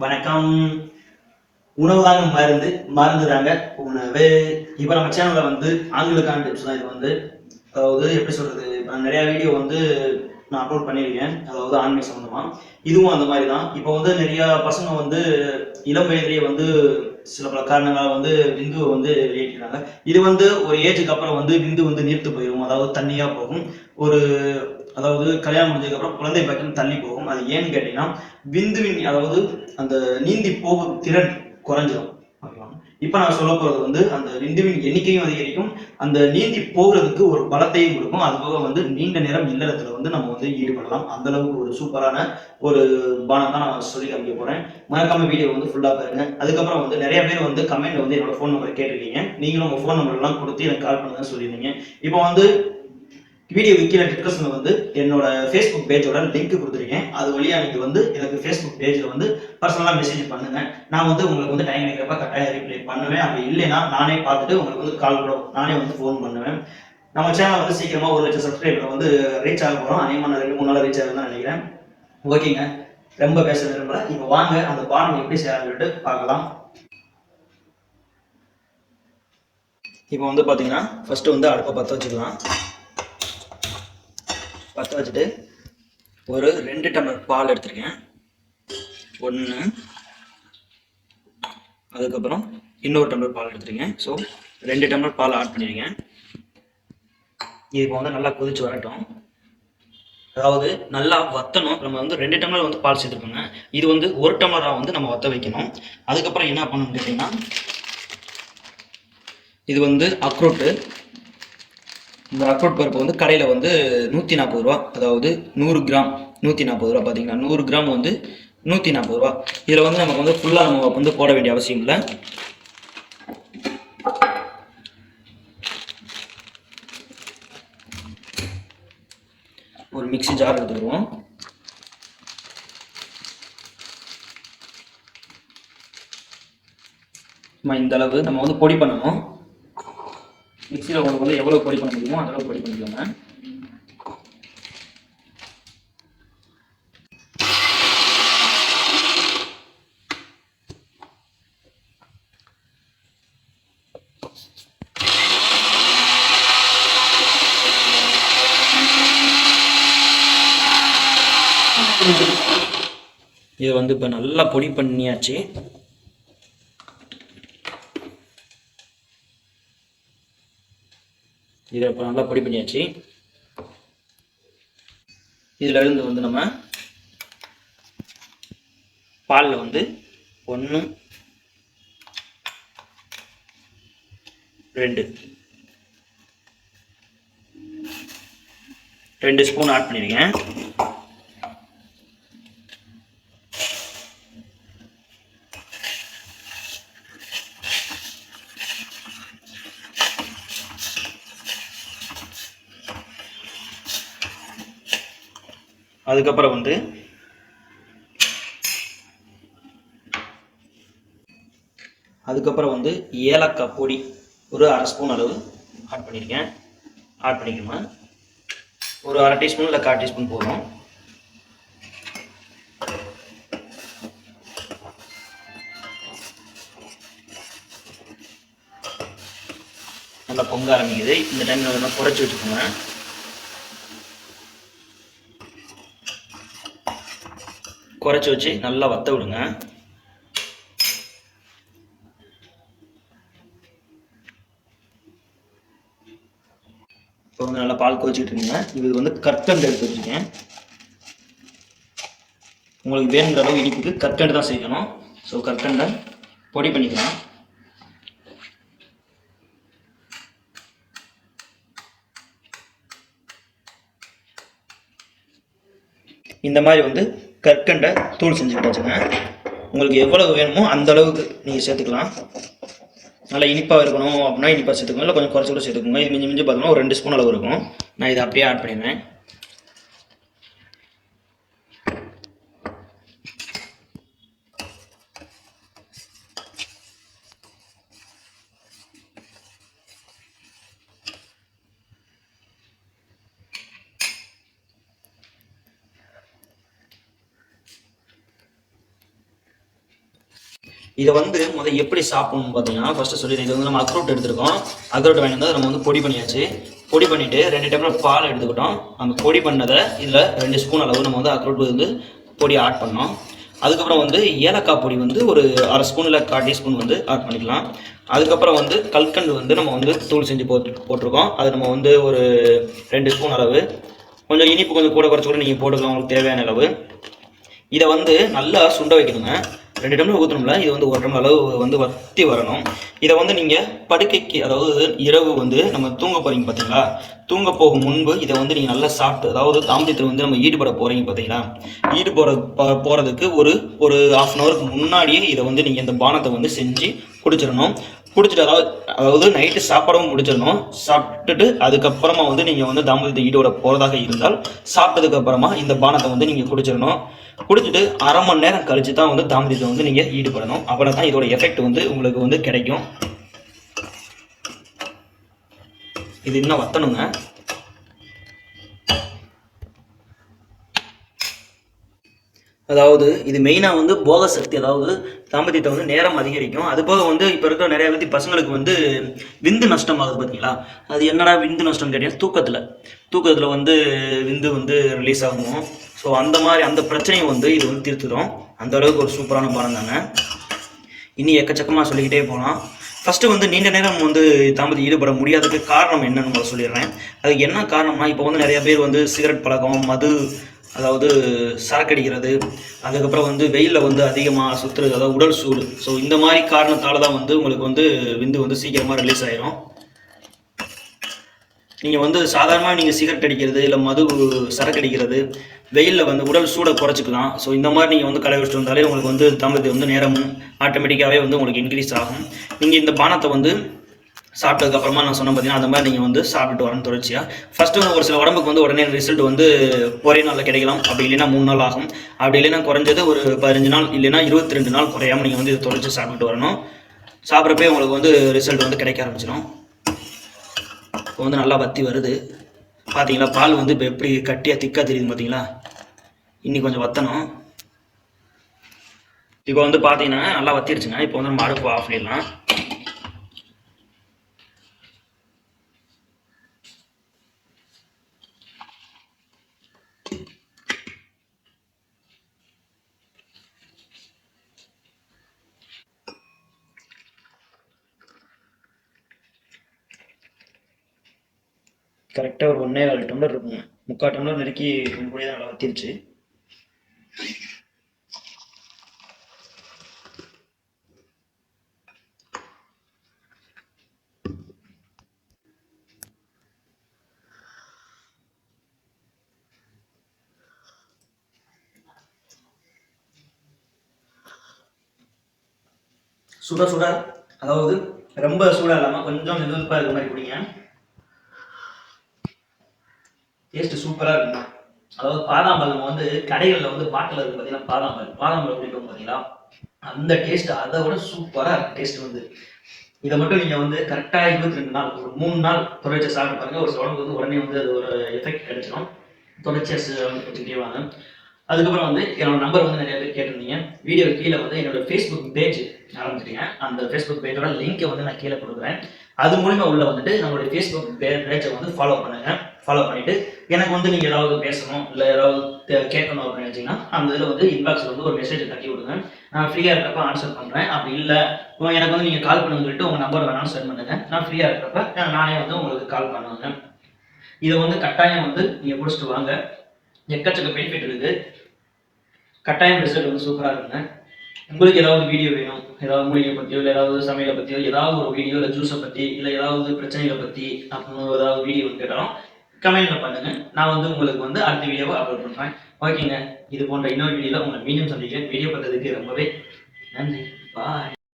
வணக்கம். உணவு தாங்க மருந்து மருந்து தாங்க உணவு. இப்போ நம்ம சேனல்ல வந்து ஆண்களுக்கான டிப்ஸ் தான் இது வந்து. அதாவது எப்படி சொல்றது? இப்போ நிறையா நிறைய வீடியோ வந்து நான் அப்லோட் பண்ணியிருக்கேன். அதாவது ஆண்மை சம்மந்தமா இதுவும் அந்த மாதிரி தான். இப்போ வந்து நிறைய பசங்க வந்து இளம் வயதிலேயே வந்து சில பல காரணங்களால் வந்து விந்துவை வந்து வெளியேற்றினாங்க இது வந்து ஒரு ஏஜுக்கு அப்புறம் வந்து விந்து வந்து நீர்த்து போயிடும் அதாவது தண்ணியா போகும். ஒரு அதாவது கல்யாணம் முடிஞ்சதுக்கப்புறம் குழந்தை பாக்கியம் தள்ளி போகும். அது ஏன்னு கேட்டீங்கன்னா விந்துவின் அதாவது அந்த நீந்தி போகும் திறன் குறைஞ்சிடும் இப்ப இப்போ நான் சொல்ல போறது வந்து அந்த விந்துவின் எண்ணிக்கையும் அதிகரிக்கும். அந்த நீந்தி போகிறதுக்கு ஒரு பலத்தையும் கொடுக்கும். அது போக வந்து நீண்ட நேரம் இல்லறத்துல வந்து நம்ம வந்து ஈடுபடலாம். அந்த அளவுக்கு ஒரு சூப்பரான ஒரு பானம் தான் நான் சொல்லி காமிக்க போறேன். மறக்காம வீடியோ வந்து ஃபுல்லா பாருங்க. அதுக்கப்புறம் வந்து நிறைய பேர் வந்து கமெண்ட் வந்து என்னோட ஃபோன் நம்பர் கேட்டிருக்கீங்க. நீங்களும் உங்க ஃபோன் நம்பர் எல்லாம் கொடுத்து எனக்கு கால் பண்ணுங்க சொல்லியிருந்தீங்க. இப்போ வந்து வீடியோ கீழே டிஸ்கஷன்ல வந்து என்னோட ஃபேஸ்புக் பேஜோட லிங்க் கொடுத்துருக்கேன். அது வழியா நீங்க வந்து எனக்கு ஃபேஸ்புக் பேஜ்ல வந்து பர்சனலா மெசேஜ் பண்ணுங்க. நான் வந்து உங்களுக்கு வந்து டைம் இருக்கிறப்ப கட்டாயம் ரிப்ளை பண்ணுவேன். அப்படி இல்லைன்னா நானே பார்த்துட்டு உங்களுக்கு வந்து கால் கூட நானே வந்து ஃபோன் பண்ணுவேன். நம்ம சேனல் வந்து சீக்கிரமா ஒரு லட்சம் சப்ஸ்கிரைபர் வந்து ரீச் ஆக போறோம். அதிகமாக ரெண்டு மூணு நாள் ரீச் ஆகுதுன்னு தான் நினைக்கிறேன். ஓகேங்க ரொம்ப பேச விரும்பல. இப்போ வாங்க அந்த பாடம் எப்படி செய்யலாம்னு பார்க்கலாம். இப்போ வந்து பார்த்தீங்கன்னா ஃபர்ஸ்ட் வந்து அடுப்பை பற்ற வச்சுக்கலாம். பற்ற வச்சுட்டு ஒரு ரெண்டு டம்ளர் பால் எடுத்திருக்கேன். ஒன்று அதுக்கப்புறம் இன்னொரு டம்ளர் பால் எடுத்திருக்கேன். ஸோ ரெண்டு டம்ளர் பால் ஆட் பண்ணியிருக்கேன் இது இப்போ வந்து நல்லா கொதிச்சு வரட்டும். அதாவது நல்லா வத்தணும். நம்ம வந்து ரெண்டு டம்ளர் வந்து பால் சேர்த்துருக்கோங்க. இது வந்து ஒரு டம்ளராக வந்து நம்ம வத்த வைக்கணும். அதுக்கப்புறம் என்ன பண்ணணும்னு கேட்டிங்கன்னா இது வந்து அக்ரோட்டு. இந்த அக்ரோட் பருப்பு வந்து கடையில் வந்து நூற்றி நாற்பது ரூபா. அதாவது நூறு கிராம் நூற்றி நாற்பது ரூபா பார்த்தீங்கன்னா நூறு கிராம் வந்து நூற்றி நாற்பது ரூபா. இதில் வந்து நமக்கு வந்து ஃபுல்லாக நம்ம வந்து போட வேண்டிய அவசியம் இல்லை. ஒரு மிக்ஸி ஜார் எடுத்துக்குவோம் இந்த அளவு நம்ம வந்து பொடி பண்ணணும். மிக்சியில் உங்களுக்கு வந்து எவ்வளோ கோடி பண்ண முடியுமோ அந்த கோடி பண்ணிக்கோங்க. இது வந்து இப்போ நல்லா பொடி பண்ணியாச்சு. இதை இப்போ நல்லா பொடி பண்ணியாச்சு. இதுல இருந்து வந்து நம்ம பாலில் வந்து ஒன்று ரெண்டு. ரெண்டு ஸ்பூன் ஆட் பண்ணியிருக்கேன் அதுக்கப்புறம் வந்து அதுக்கப்புறம் வந்து ஏலக்காய் பொடி ஒரு அரை ஸ்பூன் அளவு ஆட் பண்ணியிருக்கேன் ஆட் பண்ணிக்கணும்? ஒரு அரை டீஸ்பூன் இல்லை கால் டீஸ்பூன் போதும். நல்லா பொங்க ஆரம்பிக்குது. இந்த டைம் நல்லா குறைச்சி வச்சுக்கோங்க. குறைச்சி வச்சு நல்லா வத்த விடுங்க. இப்போ வந்து நல்லா பால் கொதிச்சுட்டு இருக்கீங்க. இது வந்து கற்கண்டு எடுத்து வச்சுருக்கேன். உங்களுக்கு வேணுங்கிற அளவு இனிப்புக்கு கற்கண்டு தான் சேர்க்கணும் ஸோ கற்கண்டை பொடி பண்ணிக்கலாம். இந்த மாதிரி வந்து கற்கண்டை தூள் செஞ்சுக்கிட்டு வச்சுங்க உங்களுக்கு எவ்வளவு வேணுமோ அந்த அளவுக்கு நீங்கள் சேர்த்துக்கலாம். நல்லா இனிப்பாக இருக்கணும் அப்படின்னா இனிப்பாக சேர்த்துக்கோங்க. இல்லை கொஞ்சம் குறைச்சி கூட சேர்த்துக்கோங்க. இது மிஞ்சி மிஞ்சி பார்த்தோம்னா ஒரு ரெண்டு ஸ்பூன் அளவு இருக்கும். நான் இதை அப்படியே ஆட் பண்ணிடுறேன். இதை வந்து முதல் எப்படி சாப்பிடணும்னு பார்த்தீங்கன்னா ஃபர்ஸ்ட் சொல்லிடுறேன் இது வந்து நம்ம அக்ரூட் எடுத்துருக்கோம். அக்ரூட் வாங்கி வந்து நம்ம வந்து பொடி பண்ணியாச்சு. பொடி பண்ணிட்டு ரெண்டு டம்ளர் பால் எடுத்துக்கிட்டோம். அந்த பொடி பண்ணதை இதில் ரெண்டு ஸ்பூன் அளவு நம்ம வந்து அக்ரூட் வந்து பொடி ஆட் பண்ணோம். அதுக்கப்புறம் வந்து ஏலக்காய் பொடி வந்து ஒரு அரை ஸ்பூன் இல்லை கால் டீஸ்பூன் வந்து ஆட் பண்ணிக்கலாம். அதுக்கப்புறம் வந்து கல்கண்டு வந்து நம்ம வந்து தூள் செஞ்சு போட்டு போட்டிருக்கோம். அது நம்ம வந்து ஒரு ரெண்டு ஸ்பூன் அளவு. கொஞ்சம் இனிப்பு கொஞ்சம் கூட குறைச்சி கூட நீங்கள் போட்டுக்கலாம் உங்களுக்கு தேவையான அளவு. இதை வந்து நல்லா சுண்ட வைக்கணுங்க. ரெண்டு டம்ளர் ஊற்றணும்ல இது வந்து ஒரு டம்ளர் அளவு வந்து வத்தி வரணும். இதை வந்து நீங்கள் படுக்கைக்கு அதாவது இரவு வந்து நம்ம தூங்க போகிறீங்க பார்த்தீங்களா தூங்க போகும் முன்பு இதை வந்து நீங்கள் நல்லா சாப்பிட்டு அதாவது தாம்பத்தியத்தில் வந்து நம்ம ஈடுபட போகிறீங்க பார்த்தீங்களா ஈடுபட போகிறதுக்கு ஒரு ஒரு ஹாஃப் அன் ஹவருக்கு முன்னாடியே இதை வந்து நீங்கள் இந்த பானத்தை வந்து செஞ்சு குடிச்சிடணும். குடிச்சிட்டு அதாவது அதாவது நைட்டு சாப்பாடவும் முடிச்சிடணும். சாப்பிட்டுட்டு அதுக்கப்புறமா வந்து நீங்கள் வந்து தாம்பத்தியத்தை ஈடோட போகிறதாக இருந்தால் சாப்பிட்டதுக்கு அப்புறமா இந்த பானத்தை வந்து நீங்கள் குடிச்சிடணும். குடிச்சிட்டு அரை மணி நேரம் கழிச்சு தான் வந்து தாம்பத்தியத்தை வந்து நீங்கள் ஈடுபடணும். அப்புறம் தான் இதோட எஃபெக்ட் வந்து உங்களுக்கு வந்து கிடைக்கும். இது இன்னும் வத்தணுங்க. அதாவது இது மெயினாக வந்து போக சக்தி அதாவது தாம்பத்தியத்தை வந்து நேரம் அதிகரிக்கும். அது போக வந்து இப்போ இருக்கிற நிறைய பேத்தி பசங்களுக்கு வந்து விந்து நஷ்டம் ஆகுது பார்த்தீங்களா அது என்னடா விந்து நஷ்டம் கேட்டீங்கன்னா தூக்கத்தில். தூக்கத்தில் வந்து விந்து வந்து ரிலீஸ் ஆகும். ஸோ அந்த மாதிரி அந்த பிரச்சனையும் வந்து இது வந்து தீர்த்துடும். அந்த அளவுக்கு ஒரு சூப்பரான பானம் தாங்க இனி எக்கச்சக்கமாக சொல்லிக்கிட்டே போகலாம் ஃபஸ்ட்டு வந்து நீண்ட நேரம் வந்து தாமதம் ஈடுபட முடியாததுக்கு காரணம் என்னன்னு சொல்லிடுறேன். அதுக்கு என்ன காரணம்னா இப்போ வந்து நிறைய பேர் வந்து சிகரெட் பழக்கம் மது அதாவது சரக்கடிக்கிறது அதுக்கப்புறம் வந்து வெயிலில் வந்து அதிகமாக சுற்றுறது அதாவது உடல் சூடு. ஸோ இந்த மாதிரி காரணத்தால் தான் வந்து உங்களுக்கு வந்து விந்து வந்து சீக்கிரமாக ரிலீஸ் ஆயிரும். நீங்கள் வந்து சாதாரணமாக நீங்கள் சிகரெட் அடிக்கிறது இல்லை மது சரக்கு அடிக்கிறது வெயிலில் வந்து உடல் சூடை குறைச்சிக்கலாம். ஸோ இந்த மாதிரி நீங்கள் வந்து கடைபிடிச்சிட்டு வந்தாலே உங்களுக்கு வந்து தாம்பத்தியம் வந்து நேரமும் ஆட்டோமேட்டிக்காகவே வந்து உங்களுக்கு இன்க்ரீஸ் ஆகும். நீங்கள் இந்த பானத்தை வந்து சாப்பிட்டதுக்கு அப்புறமா நான் சொன்னேன் பார்த்தீங்கன்னா அந்த மாதிரி நீங்கள் வந்து சாப்பிட்டு வரணும் தொடர்ச்சியாக ஃபஸ்ட்டு வந்து ஒரு சில உடம்புக்கு வந்து உடனே ரிசல்ட் வந்து ஒரே நாளில் கிடைக்கலாம். அப்படி இல்லைன்னா மூணு நாள் ஆகும். அப்படி இல்லைன்னா குறைஞ்சது ஒரு பதினஞ்சு நாள் இல்லைன்னா இருபத்தி ரெண்டு நாள் குறையாமல் நீங்கள் வந்து இதை தொடர்ச்சி சாப்பிட்டு வரணும். சாப்பிட்றப்பே உங்களுக்கு வந்து ரிசல்ட் வந்து கிடைக்க ஆரம்பிச்சிடும். இப்போ வந்து நல்லா வத்தி வருது. பார்த்தீங்களா பால் வந்து இப்போ எப்படி கட்டியாக திக்காக தெரியுது பார்த்தீங்களா இன்னி கொஞ்சம் வத்தணும். இப்போ வந்து பார்த்தீங்கன்னா நல்லா வத்திருச்சுங்க. இப்போ வந்து நம்ம அடுப்பு ஆஃப் பண்ணிடலாம். கரெக்டாக ஒரு ஒன்றே கால் டம்ளர் இருக்குங்க. முக்கால் டம்ளர் நெருக்கி கூட நல்லா வத்திருச்சு. சுட சுட அதாவது ரொம்ப சூடாக இல்லாமல் கொஞ்சம் மெதுவாக இருக்கிற மாதிரி குடிங்க. டேஸ்ட் சூப்பராக இருக்கும். அதாவது பாதாம்பழம் வந்து கடைகளில் வந்து பாட்டில் இருக்குது பார்த்தீங்கன்னா பாதாம்பழம். பாதாம்பழம் பாதாம் பார்த்தீங்கன்னா பார்த்தீங்களா அந்த டேஸ்ட் அதை விட சூப்பராக இருக்கும் டேஸ்ட் வந்து. இதை மட்டும் நீங்கள் வந்து கரெக்டாக இருபத்தி ரெண்டு நாள் ஒரு மூணு நாள் தொடர்ச்சி சாப்பிட்டு பாருங்கள் ஒரு உடம்புக்கு வந்து உடனே வந்து அது ஒரு எஃபெக்ட் கிடைச்சிடும் தொடர்ச்சியாக வச்சுக்கிட்டே வாங்க அதுக்கப்புறம் வந்து என்னோட நம்பர் வந்து நிறைய பேர் கேட்டிருந்தீங்க. வீடியோ கீழே வந்து என்னோட ஃபேஸ்புக் பேஜ் ஆரம்பிச்சிட்டீங்க அந்த ஃபேஸ்புக் பேஜோட லிங்கை வந்து நான் கீழே கொடுக்குறேன். அது மூலிமா உள்ள வந்துட்டு நம்மளுடைய ஃபேஸ்புக் பேஜை வந்து ஃபாலோ பண்ணுங்கள் ஃபாலோ பண்ணிட்டு எனக்கு வந்து நீங்கள் ஏதாவது பேசணும் இல்லை ஏதாவது கேட்கணும் அப்படின்னு நினச்சிங்கன்னா அந்த இதில் வந்து இன்பாக்ஸில் வந்து ஒரு மெசேஜ் தட்டி விடுங்க. நான் ஃப்ரீயாக இருக்கிறப்ப ஆன்சர் பண்ணுறேன் அப்படி இல்லை எனக்கு வந்து நீங்கள் கால் பண்ணுங்க சொல்லிட்டு உங்கள் நம்பர் வேணாலும் சென்ட் பண்ணுங்கள் நான் ஃப்ரீயாக இருக்கிறப்ப நானே வந்து உங்களுக்கு கால் பண்ணுவேங்க. இதை வந்து கட்டாயம் வந்து நீங்கள் பிடிச்சிட்டு வாங்க. எக்கச்சக்க பெனிஃபிட் இருக்குது கட்டாயம் ரிசல்ட் வந்து சூப்பராக இருக்குங்க. உங்களுக்கு ஏதாவது வீடியோ வேணும் ஏதாவது மூலிகை பற்றியோ இல்லை ஏதாவது சமையலை பற்றியோ ஏதாவது ஒரு வீடியோ இல்லை ஜூஸை பற்றி இல்லை ஏதாவது பிரச்சனைகளை பற்றி அப்படின்னு ஏதாவது வீடியோ கேட்டாலும் கமெண்ட்ல பண்ணுங்க. நான் வந்து உங்களுக்கு வந்து அடுத்த வீடியோவை அப்லோட் பண்றேன். ஓகேங்க இது போன்ற இன்னொரு வீடியோவில் உங்களை மீண்டும் சந்திக்கிறேன். வீடியோ பார்த்ததுக்கு ரொம்பவே நன்றி. பாய்